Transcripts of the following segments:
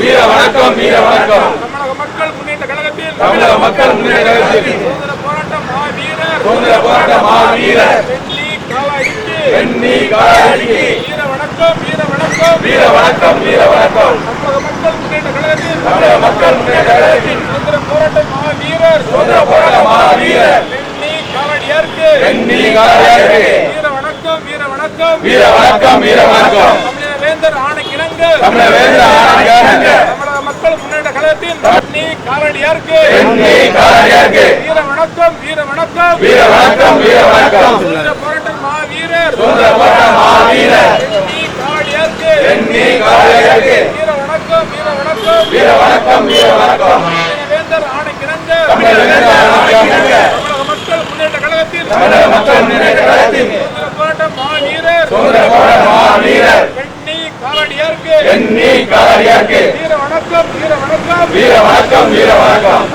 வீர வணக்கம் வீர வணக்கம். மக்கள் முன்னேற்ற கழகத்தில் தமிழக மக்கள் முன்னேற்ற கழகத்தில். போராட்ட மாவீரர் சுதந்திர போராட்ட மாவீரர் வெண்ணி காலாடிக்கு. வீர வணக்கம் வீர வணக்கம். வீர வணக்கம் வீர வணக்கம். தமிழக மக்கள் முன்னேற்ற கழகத்தில் தமிழக மக்கள் முன்னேற்ற கழகத்தில். சுதந்திர போராட்ட மாவீரர் சுதந்திர போராட்ட மாவீரர் வெண்ணி காலடியாருக்கு. வெண்ணி வீர வணக்கம். வீர வணக்கம் வீர வணக்கம். வேந்தர் ஆணைக்கிணங்க தமிழக வேந்த ஆணையாக தமிழக மக்கள் முன்னேற்ற கழகத்தின் வெண்ணி காலடியாருக்கு வெண்ணி காலாடிக்கு வீர வணக்கம் வீர வணக்கம். வீர வணக்கம் வீர வணக்கம். சுதந்திர போராட்ட மாவீரர். சுதந்திர போராட்ட மாவீரர். காலடியாருக்கு வீர வணக்கம் வீர வணக்கம். வீர வணக்கம் வீர வணக்கம். வேந்தர் ஆணைக்கிணங்க தமிழக தமிழக மக்கள் முன்னேற்ற கழகத்தின் தமிழக மக்கள் முன்னேற்ற கழகத்தில் சுதந்திர போராட்ட மாவீரர் சுதந்திர போராட்ட மாவீரர் வெண்ணி காலடியாருக்கு வெண்ணி காலாடிக்கு வீர வணக்கம் வீர வணக்கம் வீர வணக்கம் வீர வணக்கம்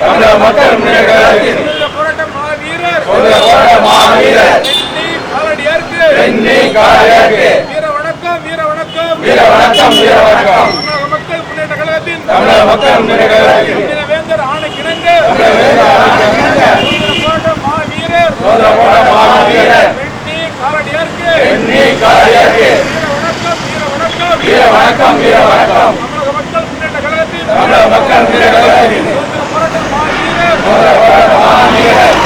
தமிழக மக்கள் முன்னேற்ற கழகத்தில் சுதந்திர போராட்ட மாவீரர். சுதந்திர போராட்ட மாவீரர். வெண்ணி காலடியாருக்கு வெண்ணி காலாடிக்கு வீர வணக்கம் வீர வணக்கம் வீர வணக்கம் வீர வணக்கம் தமிழக மக்கள் முன்னேற்ற கழகத்தின் தமிழக மக்கள் முன்னேற்ற கழகத்தில் வீர வேந்தர் ஆணைக்கிணங்க தமிழக வேந்த ஆணையாக சுதந்திர போராட்ட மாவீரர் சுதந்திர போராட்ட மாவீரர் வெண்ணி காலடியாருக்கு வெண்ணி காலாடிக்கு வீர வணக்கம் வீர வீர வணக்கம் வணக்கம் வீர வணக்கம் தமிழக மக்கள் முன்னேற்ற கழகத்தின் தமிழக மக்கள் முன்னேற்ற கழகத்தில் சுதந்திர போராட்ட மாவீரர் சுதந்திர போராட்ட மாவீரர்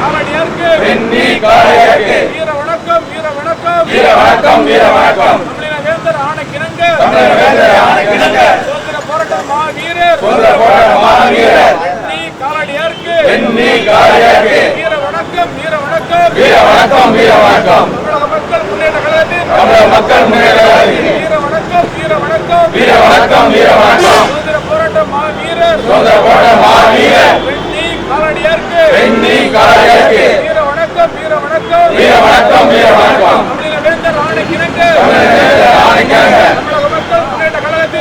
காலடியாருக்கு வெண்ணி காலாடிக்கு வீர வணக்கம் வீர வணக்கம் வீர வணக்கம் வீர வணக்கம் தமிழக வேந்தர் ஆணைக்கிணங்க தமிழக வேந்த ஆணைக்கிணங்க சுதந்திர போராட்ட மாவீரர் சுதந்திர போராட்ட மாவீரர் வெண்ணி காலடியாருக்கு வெண்ணி காலாடிக்கு வீர வணக்கம் வீர வணக்கம் வீர வணக்கம். மக்கள் முன்னேற்ற வீர வணக்கம் வீர வணக்கம். சுதந்திர போராட்ட மாவீரர். வெண்ணி காலடியாருக்கு. வீர வணக்கம் வீர வணக்கம்.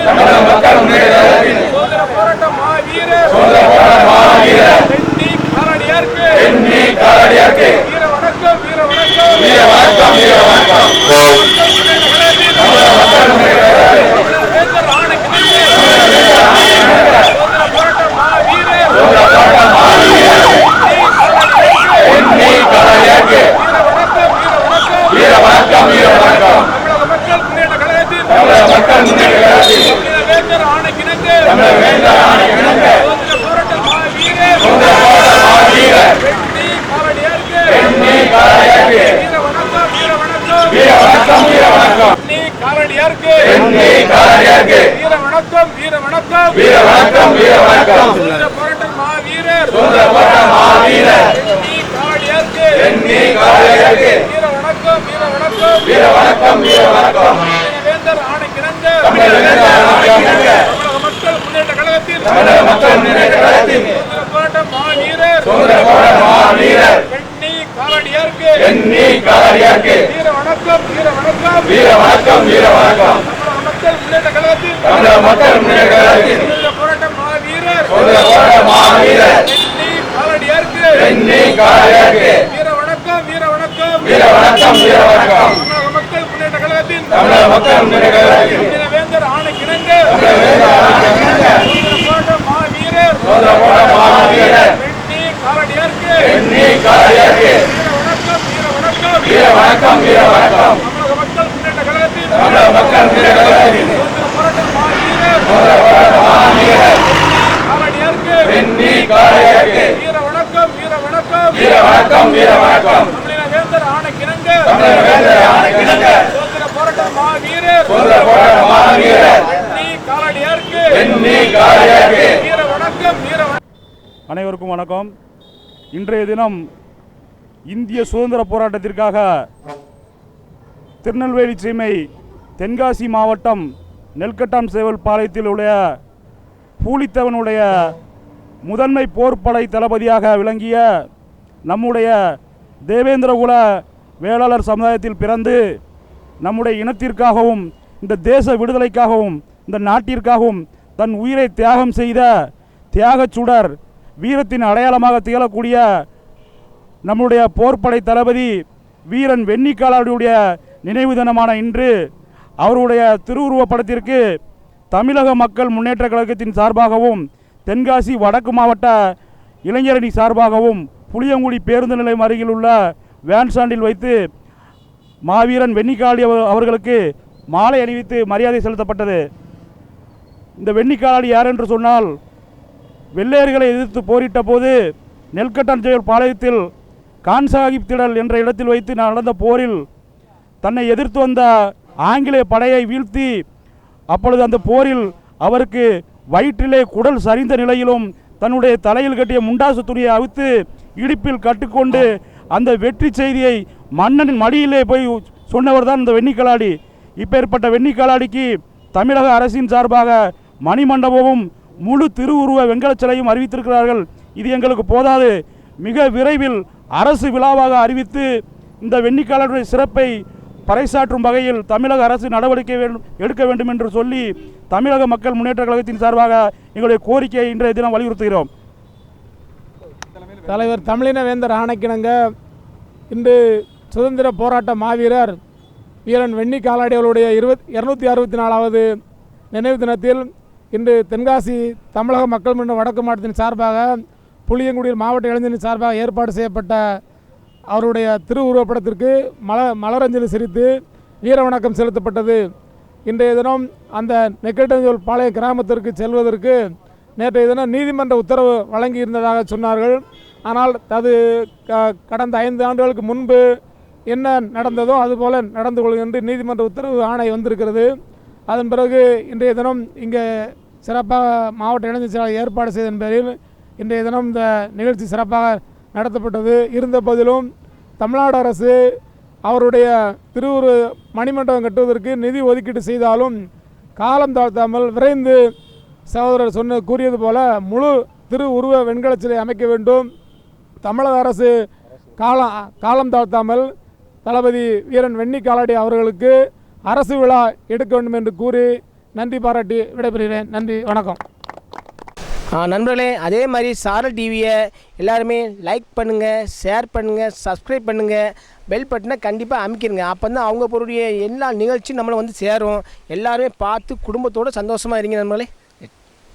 தமிழக மக்கள் முன்னேற்ற போராட்ட மாவீரர். வெண்ணி காலடியாருக்கு வெண்ணி காலாடிக்கு வீர வணக்கம் வீர வணக்கம் வீர வணக்கம். வீர வணக்கம் தமிழக மக்கள் முன்னேற்ற கழகத்தில் தமிழக வேந்தர் ஆணைக்கிணங்க சுதந்திர போராட்ட மாவீரர் சுதந்திர போராட்ட மாவீரர் வெண்ணி காலாடிக்கு வீர வணக்கம் வீர வீர வணக்கம் வணக்கம் வீர வணக்கம் தமிழக மக்கள் முன்னேற்ற கழகத்தின் தமிழக மக்கள் முன்னேற்ற கழகத்தில் தமிழக வேந்தர் ஆணைக்கிணங்க தமிழக வேந்த ஆணைக்கிணங்க சுதந்திர போராட்ட மாவீரர் சுதந்திர போராட்ட மாவீரர் வெண்ணி காலடியாருக்கு வெண்ணி காலாடிக்கு வீர வணக்கம் வீர வணக்கம் வீர வணக்கம் வீர வணக்கம் வெண்ணி காலடியாருக்கு வெண்ணி காலாடிக்கு வீர வணக்கம் வீர வணக்கம் வீர வணக்கம் வீர வணக்கம் சுதந்திர போராட்ட மாவீரர் சுதந்திர போராட்ட மாவீரர் வெண்ணி வெண்ணி காலாடிக்கு வீர வணக்கம் வீர வணக்கம். வீர வணக்கம் வீர வணக்கம். வேந்தர் தமிழக வேந்த ஆணைக்கிணங்க தமிழக மக்கள் முன்னேற்ற கழகத்தில். தமிழக மக்கள் முன்னேற்ற கழகத்தில். சுதந்திர போராட்ட மாவீரர். சுதந்திர போராட்ட மாவீரர். வெண்ணி காலடியாருக்கு வெண்ணி காலாடிக்கு வீர வணக்கம் வீர வணக்கம். வீர வணக்கம் வீர வணக்கம். தமிழக மக்கள் முன்னேற்ற கழகத்தில். தமிழக மக்கள் முன்னேற்ற கழகத்தில். சுதந்திர போராட்ட மாவீரர். சுதந்திர போராட்ட மாவீரர் வெண்ணி காலடியாருக்கு வெண்ணி காலாடிக்கு வீர வணக்கம் வீர வணக்கம் வீர வணக்கம் வீர வணக்கம் தமிழக மக்கள் முன்னேற்ற கழகத்தின் தமிழக மக்கள் முன்னேற்ற கழகத்தில் தமிழக வேந்தர் ஆணைக்கிணங்க தமிழக வேந்த ஆணைக்கிணங்க சுதந்திர போராட்ட மாவீரர் சுதந்திர போராட்ட மாவீரர் வெண்ணி காலடியாருக்கு வெண்ணி காலாடிக்கு வீர வணக்கம் வீர வணக்கம். தமிழக மக்கள் கழகத்தில் வீர வணக்கம் வீர வணக்கம். தமிழக வேந்தர் ஆணைக்கிணங்க. போராட்ட மாவீரர். அனைவருக்கும் வணக்கம். இன்றைய தினம் இந்திய சுதந்திர போராட்டத்திற்காக திருநெல்வேலி சீமை தென்காசி மாவட்டம் நெல்கட்டாம் சேவல் பாளையத்தில் உள்ள பூலித்தேவனுடைய முதன்மை போர்ப்படை தளபதியாக விளங்கிய நம்முடைய தேவேந்திரகுல வேளாளர் சமுதாயத்தில் பிறந்து நம்முடைய இனத்திற்காகவும் இந்த தேச விடுதலைக்காகவும் இந்த நாட்டிற்காகவும் தன் உயிரை தியாகம் செய்த தியாகச் சுடர் வீரத்தின் அடையாளமாக திகழக்கூடிய நம்முடைய போர்ப்படை தளபதி வீரன் வெண்ணிக்காலாவுடைய நினைவு தினமான இன்று அவருடைய திருவுருவப் படத்திற்கு தமிழக மக்கள் முன்னேற்ற கழகத்தின் சார்பாகவும் தென்காசி வடக்கு மாவட்ட இளைஞரணி சார்பாகவும் புளியங்குடி பேருந்து நிலையம் அருகில் உள்ள வேன் சாண்டில் வைத்து மாவீரன் வெண்ணிக்காளி அவர்களுக்கு மாலை அணிவித்து மரியாதை செலுத்தப்பட்டது. இந்த வெண்ணிக்காலாடி யார் என்று சொன்னால் வெள்ளையர்களை எதிர்த்து போரிட்ட போது நெல்கட்டான்ஜெயல் பாளையத்தில் கான்சாஹிப் திடல் என்ற இடத்தில் வைத்து நடந்த போரில் தன்னை எதிர்த்து வந்த ஆங்கிலேய படையை வீழ்த்தி அப்பொழுது அந்த போரில் அவருக்கு வயிற்றிலே குடல் சரிந்த நிலையிலும் தன்னுடைய தலையில் கட்டிய முண்டாசு துணியை அவித்து இடுப்பில் கட்டுக்கொண்டு அந்த வெற்றி செய்தியை மன்னனின் மடியிலே போய் சொன்னவர் தான் இந்த வெண்ணிக்கலாடி இப்பேற்பட்ட வெண்ணிக்கலாடிக்கு தமிழக அரசின் சார்பாக மணிமண்டபமும் முழு திருவுருவ வெண்கலச் சிலையும் அறிவித்திருக்கிறார்கள். இது எங்களுக்கு போதாது. மிக விரைவில் அரசு விழாவாக அறிவித்து இந்த வெண்ணிக்காலருடைய சிறப்பை பறைசாற்றும் வகையில் தமிழக அரசு நடவடிக்கை வேண்டும் எடுக்க வேண்டும் என்று சொல்லி தமிழக மக்கள் முன்னேற்ற கழகத்தின் சார்பாக எங்களுடைய கோரிக்கையை இன்றைய தினம் வலியுறுத்துகிறோம். தலைவர் தமிழின வேந்தர் ஆணைக்கிணங்க. இன்று சுதந்திர போராட்ட மாவீரர் வீரன் வெண்ணி காலாடிகளுடைய இருபத் இரநூத்தி அறுபத்தி நாலாவது நினைவு தினத்தில் இன்று தென்காசி தமிழக மக்கள் மன்ற வடக்கு மாவட்டத்தின் சார்பாக புளியங்குடியில் மாவட்ட இளைஞரின் சார்பாக ஏற்பாடு செய்யப்பட்ட அவருடைய திருவுருவப்படத்திற்கு மல மலரஞ்சலி சிரித்து வீர வணக்கம் செலுத்தப்பட்டது. இன்றைய தினம் அந்த நெக்கட்டஞ்சோல் பாளைய கிராமத்திற்கு செல்வதற்கு நேற்றைய தினம் நீதிமன்ற உத்தரவு வழங்கியிருந்ததாக சொன்னார்கள். ஆனால் அது க- கடந்த ஐந்து ஆண்டுகளுக்கு முன்பு என்ன நடந்ததோ அதுபோல் நடந்து கொள்கின்ற நீதிமன்ற உத்தரவு ஆணை வந்திருக்கிறது. அதன் பிறகு இன்றைய தினம் இங்கே சிறப்பாக மாவட்ட இளைஞர் செயலாளர் ஏற்பாடு செய்தன் பேரில் இன்றைய தினம் இந்த நிகழ்ச்சி சிறப்பாக நடத்தப்பட்டது. இருந்த போதிலும் தமிழ்நாடு அரசு அவருடைய திருவுரு மணிமண்டபம் கட்டுவதற்கு நிதி ஒதுக்கீடு செய்தாலும் காலம் தாழ்த்தாமல் விரைந்து சகோதரர் சொன்ன கூறியது போல முழு திரு உருவ வெண்கலச் சிலை அமைக்க வேண்டும். தமிழக அரசு காலம் காலம் தாழ்த்தாமல் தளபதி வீரன் வெண்ணி காலாடி அவர்களுக்கு அரசு விழா எடுக்க வேண்டும் என்று கூறி நன்றி பாராட்டி விடைபெறுகிறேன். நன்றி வணக்கம். நண்பர்களே அதே மாதிரி சாரல் டிவியை எல்லாருமே லைக் பண்ணுங்கள் ஷேர் பண்ணுங்கள் சப்ஸ்கிரைப் பண்ணுங்கள் பெல் பட்டனை கண்டிப்பாக அமைக்கிருங்க. அப்போ தான் அவங்க பொருடைய எல்லா நிகழ்ச்சியும் நம்மளை வந்து சேரும். எல்லாருமே பார்த்து குடும்பத்தோடு சந்தோஷமாக இருங்க நண்பர்களே.